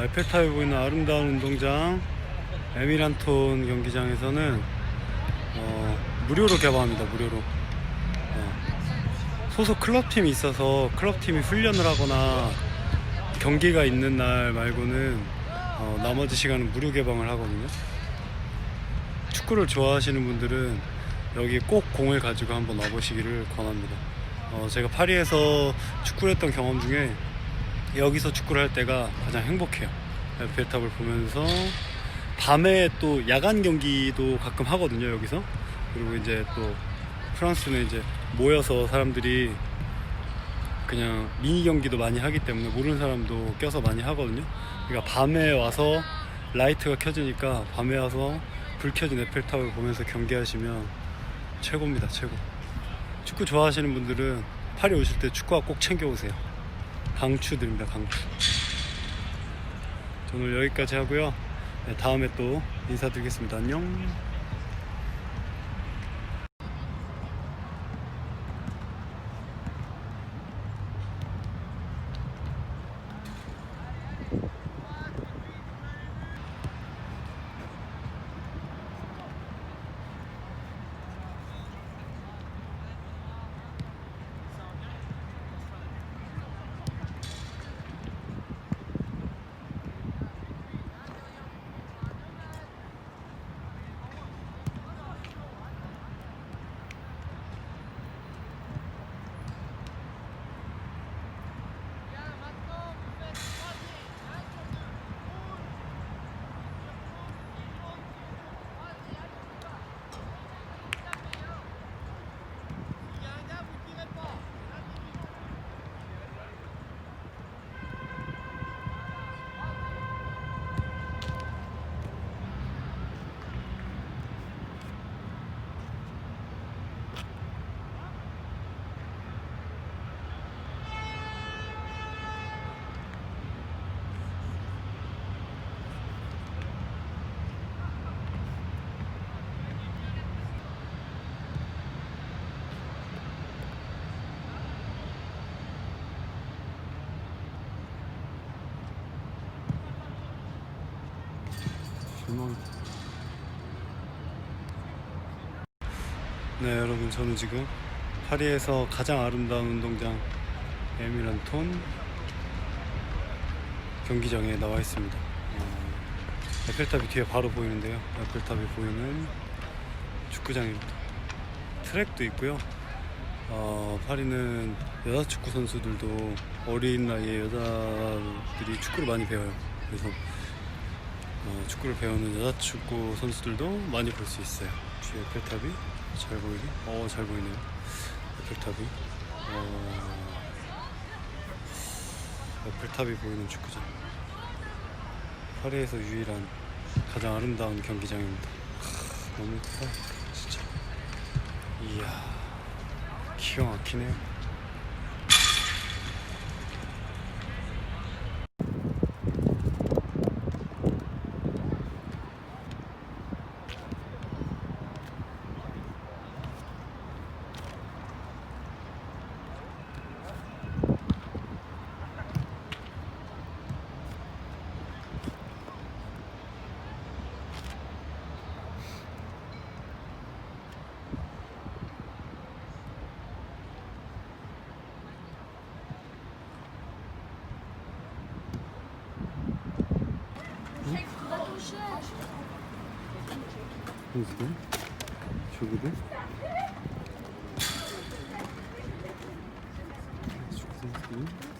아, 에펠탑이 보이는 아름다운 운동장 에미란톤 경기장에서는 어, 무료로 개방합니다. 무료로. 어, 소속 클럽팀이 있어서 클럽팀이 훈련을 하거나 경기가 있는 날 말고는 어, 나머지 시간은 무료 개방을 하거든요. 축구를 좋아하시는 분들은 여기 꼭 공을 가지고 한번 와보시기를 권합니다. 어, 제가 파리에서 축구를 했던 경험 중에 여기서 축구를 할 때가 가장 행복해요. 에펠탑을 보면서 밤에 또 야간 경기도 가끔 하거든요. 여기서 그리고 이제 또 프랑스는 이제 모여서 사람들이 그냥 미니 경기도 많이 하기 때문에 모르는 사람도 껴서 많이 하거든요. 그러니까 밤에 와서 라이트가 켜지니까 밤에 와서 불 켜진 에펠탑을 보면서 경기하시면 최고입니다. 최고. 축구 좋아하시는 분들은 파리 오실 때 축구화 꼭 챙겨 오세요. 강추드립니다. 강추. 저 오늘 여기까지 하고요. 네, 다음에 또 인사드리겠습니다. 안녕. 실망. 네, 여러분 저는 지금 파리에서 가장 아름다운 운동장 에미란톤 경기장에 나와 있습니다. 어, 에펠탑이 뒤에 바로 보이는데요. 에펠탑이 보이는 축구장입니다. 트랙도 있고요. 어, 파리는 여자 축구 선수들도 어린 나이에 여자들이 축구를 많이 배워요. 그래서 어, 축구를 배우는 여자 축구 선수들도 많이 볼 수 있어요. 뒤에 에펠탑이 잘 보이네. 어, 잘 보이네요. 에펠탑이. 어, 에펠탑이 보이는 축구장. 파리에서 유일한 가장 아름다운 경기장입니다. 하, 너무 예쁘다. 진짜. 이야, 기가 막히네요. 선수들, 축구들. 축구 선수들.